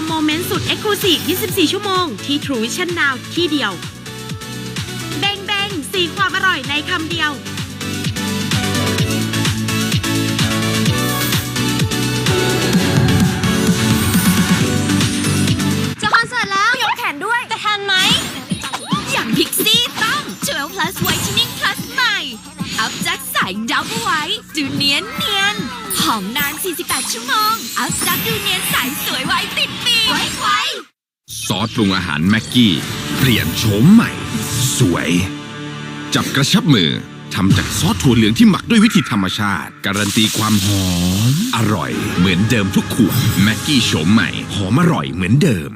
มโมเมนต์สุดเอ็กซ์คลูซีฟ24 ชั่วโมง ที่ True Vision Now ที่เดียวเบงเบงสีความอร่อยในคำเดียวจะคอนเสิร์ตแล้วยกแขนด้วย จะทันไหม อย่างพิกซี่ต้อง12 plus whitening plus ใหม่ อัพจากใสดับไว้ดูเนียนเนียนหอมนาน 48 ชั่วโมง อัพจากดูเนียนใสสวยไว้ติดปีกไว้ไว้ซอสปรุงอาหารแม็กกี้ เปลี่ยนโฉมใหม่ สวย จับกระชับมือทำจากซอสถั่วเหลืองที่หมักด้วยวิธีธรรมชาติ การันตีความหอม อร่อย เหมือนเดิมทุกขวดแม็กกี้โฉมใหม่ หอมอร่อยเหมือนเดิม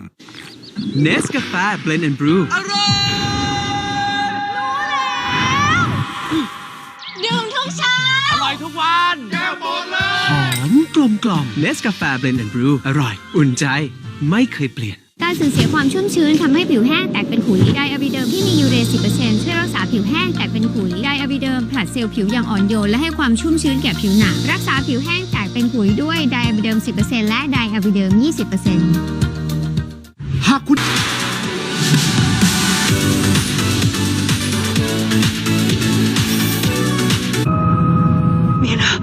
เนสกาแฟ Blend and Brew ดื่มทุกเช้าหอมก ลมกล่อมเนสกาแฟ Blend and Brew อร่อย อุ่นใจไม่เคยเปลี่ยน การสูญเสียความชุ่มชื้นทำให้ผิวแห้งแตกเป็นขุยไดอะบิเดิมที่มียูเร10%ช่วยรักษาผิวแห้งแตกเป็นขุยไดอะบิเดิมผลัดเซลล์ผิวอย่างอ่อนโยนและให้ความชุ่มชื้นแก่ผิวหนังรักษาผิวแห้งแตกเป็นขุยด้วยไดอะบิเดิม10%และไดอะบิเดิม20%หากคุณ이번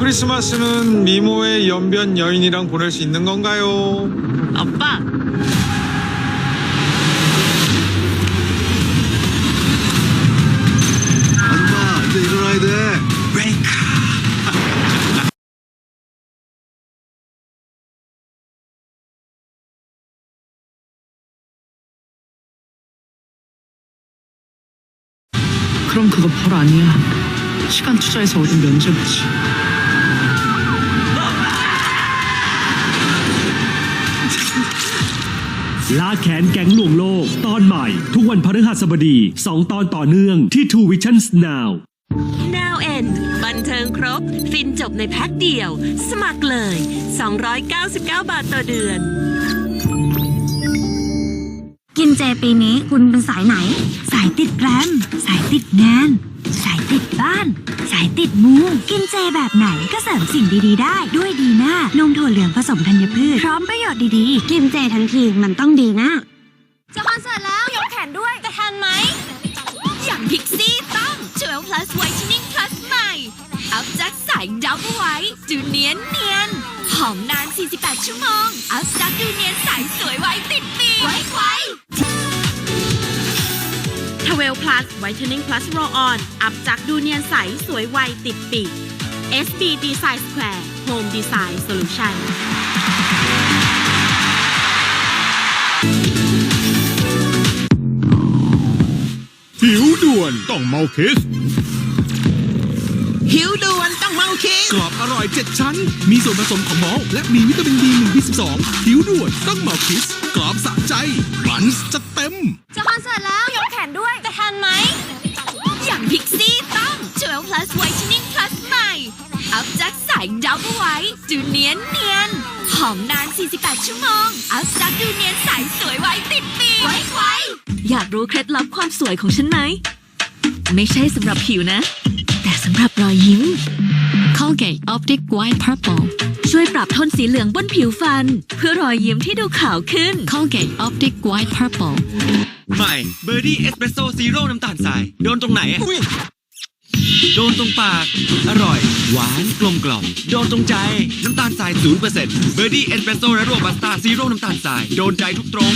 크리스마스는 미모의 연변 여인이랑 보낼 수 있는 건가요? 아빠 엄마 이제 일어나야 돼 그럼 그거 벌 아니야. 시간 투자해서 얻은 면접이지. ล่าแขนแก๊งหลวงโลก ตอนใหม่ ทุกวันพฤหัสบดี 2 ตอนต่อเนื่องที่ True Visions Now Now End บันเทิงครบ ฟินจบในแพ็คเดียว สมัครเลย 299 บาทต่อเดือน กินเจปีนี้คุณเป็นสายไหน สายติดแกรม สายติดงานสาย ติดบ้าน สายติดมูกินเจแบบไหนก็เสริมสิ่งดีๆ ได้ด้วยดีน่านมถั่วเหลืองผสมธัญพืช พร้อมประโยชน์ดีๆ กินเจทั้งทีมันต้องดีนะจะคอนเสิร์ตแล้วยกแขนด้วยจะทันไหม อย่างพิกซี่ต้อง12 plus whitening plus ใหม่ อัพจากใสดับไว้ดูเนียนเนียนหอมนาน 48 ชั่วโมง อัพจากดูเนียนใสสวยไว้ติด plus whitening plus roll on อัพจากดูเนียนใส สวยไวติดปีก SB Design Square Home Design Solution หิวด่วนต้องเมาคิส หิวด่วนต้องเมาคิส กรอบอร่อย7ชั้น มีส่วนผสมของมอลต์และมีวิตามิน B1 B12 หิวด่วนต้องเมาคิส กรอบสะใจมันจะเต็ม 12 plus whitening plus ใหม่ อัพจากใสดับไว้ดูเนียนเนียนหอมนาน 48 ชั่วโมง อัพจากดูเนียนใสสวยไว้ติดปีกไว้ไว้อยากรู้เคล็ดลับความสวยของฉันไหม ไม่ใช่สำหรับผิวนะ แต่สำหรับรอยยิ้ม Colgate Optic White Purple ช่วยปรับโทนสีเหลืองบนผิวฟัน เพื่อรอยยิ้มที่ดูขาวขึ้น Colgate Optic White Purple ใหม่เบอร์ดี้เอสเปรสโซ่ซีโร่น้ำตาลทราย โดนตรงไหนอะ โดนตรงปาก อร่อย หวานกลมกล่อม โดนตรงใจ น้ำตาลทราย0%เบอร์ดี้เอสเปรสโซ่และโรบัสต้าซีโร่น้ำตาลทราย โดนใจทุกตรง